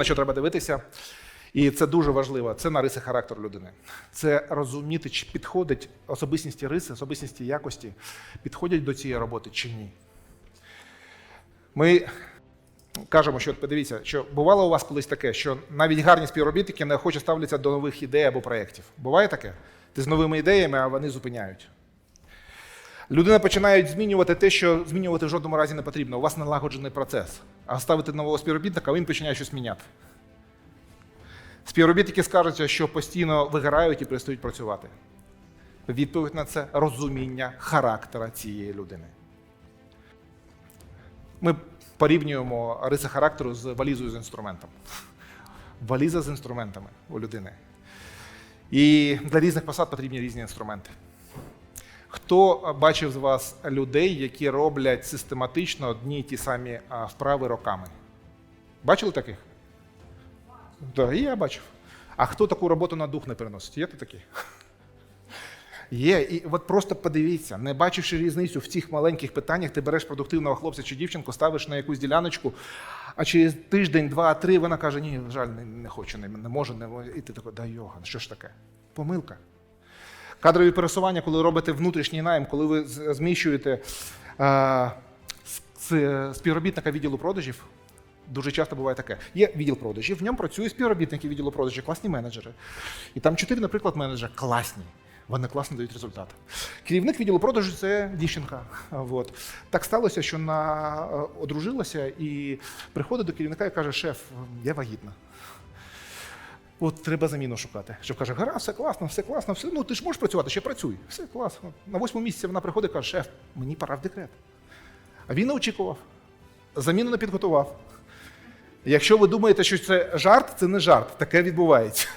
на що треба дивитися. І це дуже важливо. Це на риси характеру людини. Це розуміти, чи підходить особистісні риси, особистісні якості, підходять до цієї роботи чи ні. Ми кажемо, що подивіться, що бувало у вас колись таке, що навіть гарні співробітники неохоче ставляться до нових ідей або проєктів. Буває таке? Ти з новими ідеями, а вони зупиняють. Людина починає змінювати те, що змінювати в жодному разі не потрібно. У вас налагоджений процес. А ставити нового співробітника, він починає щось міняти. Співробітники скажуться, що постійно вигорають і перестають працювати. Відповідь на це розуміння характера цієї людини. Ми порівнюємо риси характеру з валізою з інструментом. Валіза з інструментами у людини. І для різних посад потрібні різні інструменти. Хто бачив з вас людей, які роблять систематично одні й ті самі вправи роками? Бачили таких? Так, і я бачив. А хто таку роботу на дух не переносить? Є такі? Є, і от просто подивіться, не бачивши різницю в цих маленьких питаннях, ти береш продуктивного хлопця чи дівчинку, ставиш на якусь діляночку, а через тиждень, два, три вона каже: ні, жаль, не, не хочу, не, не можу, не можу. І ти такий, да Йоган, що ж таке? Помилка. Кадрові пересування, коли робите внутрішній найм, коли ви зміщуєте е, співробітника відділу продажів, дуже часто буває таке. Є відділ продажів, в ньому працюють співробітники відділу продажів, класні менеджери. І там чотири, наприклад, менеджери класні. Вони класно дають результат. Керівник відділу продажу це дівчинка. От. Так сталося, що вона е, одружилася і приходить до керівника і каже: шеф, я вагітна. От треба заміну шукати. Щоб каже, гаразд, все класно, все класно, все. Ну ти ж можеш працювати, ще працюй. Все класно. На восьмому місяці вона приходить і каже, шеф, мені пора в декрет. А він не очікував. Заміну не підготував. Якщо ви думаєте, що це жарт, це не жарт. Таке відбувається.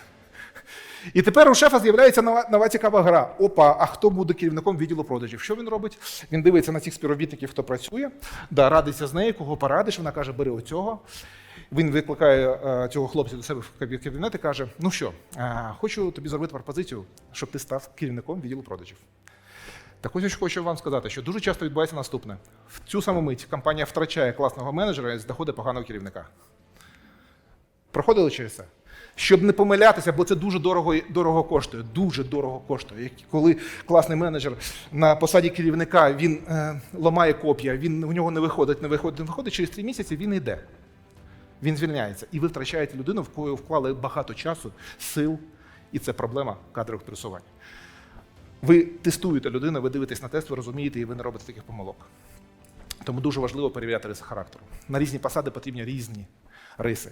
І тепер у шефа з'являється нова, нова цікава гра. Опа, а хто буде керівником відділу продажів? Що він робить? Він дивиться на цих співробітників, хто працює, да, радиться з нею, кого порадиш. Вона каже, бери оцього. Він викликає е, цього хлопця до себе в кабі- кабінет і каже: Ну що, е, хочу тобі зробити пропозицію, щоб ти став керівником відділу продажів. Так ось хочу вам сказати, що дуже часто відбувається наступне: в цю саму мить компанія втрачає класного менеджера і знаходить поганого керівника. Проходили через це? Щоб не помилятися, бо це дуже дорого, дорого коштує. Дуже дорого коштує. Коли класний менеджер на посаді керівника він е, ламає коп'я, він в нього не виходить, не виходить, не виходить. Через три місяці він йде. Він звільняється. І ви втрачаєте людину, в кою вклали багато часу, сил, і це проблема кадрових пересувань. Ви тестуєте людину, ви дивитесь на тест, ви розумієте, і ви не робите таких помилок. Тому дуже важливо перевіряти риси характеру. На різні посади потрібні різні риси.